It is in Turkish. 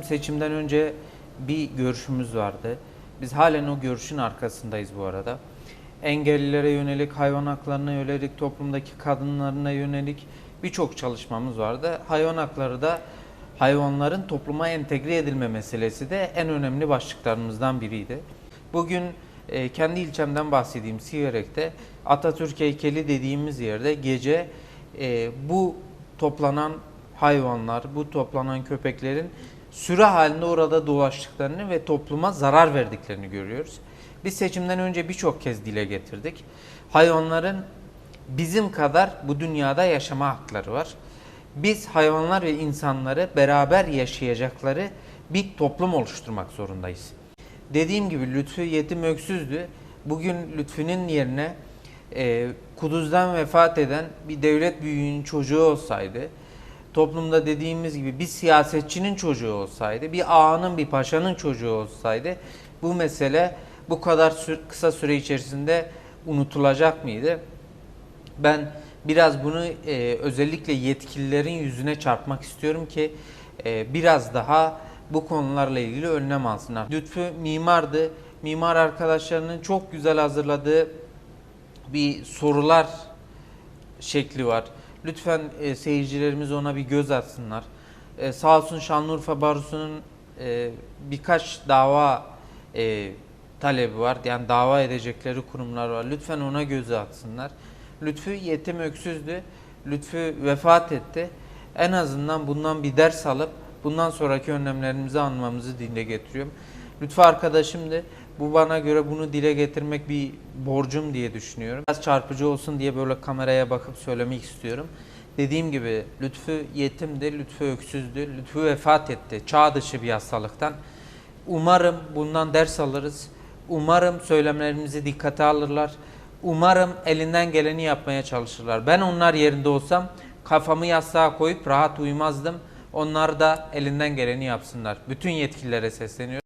bizim seçimden önce bir görüşümüz vardı. Biz halen o görüşün arkasındayız bu arada. Engellilere yönelik, hayvan haklarına yönelik, toplumdaki kadınlarına yönelik birçok çalışmamız vardı. Hayvan hakları da hayvanların topluma entegre edilme meselesi de en önemli başlıklarımızdan biriydi. Bugün e, kendi ilçemden bahsedeyim Siverek'te Atatürk heykeli dediğimiz yerde gece e, bu toplanan hayvanlar, bu toplanan köpeklerin sürü halinde orada dolaştıklarını ve topluma zarar verdiklerini görüyoruz. Biz seçimden önce birçok kez dile getirdik. Hayvanların bizim kadar bu dünyada yaşama hakları var. Biz hayvanlar ve insanları beraber yaşayacakları bir toplum oluşturmak zorundayız. Dediğim gibi Lütfü yetim öksüzdü. Bugün Lütfü'nün yerine e, kuduzdan vefat eden bir devlet büyüğünün çocuğu olsaydı, toplumda dediğimiz gibi bir siyasetçinin çocuğu olsaydı, bir ağanın, bir paşanın çocuğu olsaydı bu mesele bu kadar sü- kısa süre içerisinde unutulacak mıydı? Ben biraz bunu e, özellikle yetkililerin yüzüne çarpmak istiyorum ki e, biraz daha bu konularla ilgili önlem alsınlar. Lütfü mimardı. Mimar arkadaşlarının çok güzel hazırladığı bir sorular şekli var. Lütfen e, seyircilerimiz ona bir göz atsınlar. E, sağ olsun Şanlıurfa Barosu'nun e, birkaç dava e, talebi var. Yani dava edecekleri kurumlar var. Lütfen ona göz atsınlar. Lütfü yetim öksüzdü. Lütfü vefat etti. En azından bundan bir ders alıp bundan sonraki önlemlerimizi almamızı dile getiriyorum. Lütfü arkadaşımdı. Bu bana göre bunu dile getirmek bir borcum diye düşünüyorum. Biraz çarpıcı olsun diye böyle kameraya bakıp söylemek istiyorum. Dediğim gibi Lütfü yetimdi, Lütfü öksüzdü, Lütfü vefat etti çağ dışı bir hastalıktan. Umarım bundan ders alırız. Umarım söylemlerimizi dikkate alırlar. Umarım elinden geleni yapmaya çalışırlar. Ben onlar yerinde olsam kafamı yastığa koyup rahat uyumazdım. Onlar da elinden geleni yapsınlar. Bütün yetkililere sesleniyorum.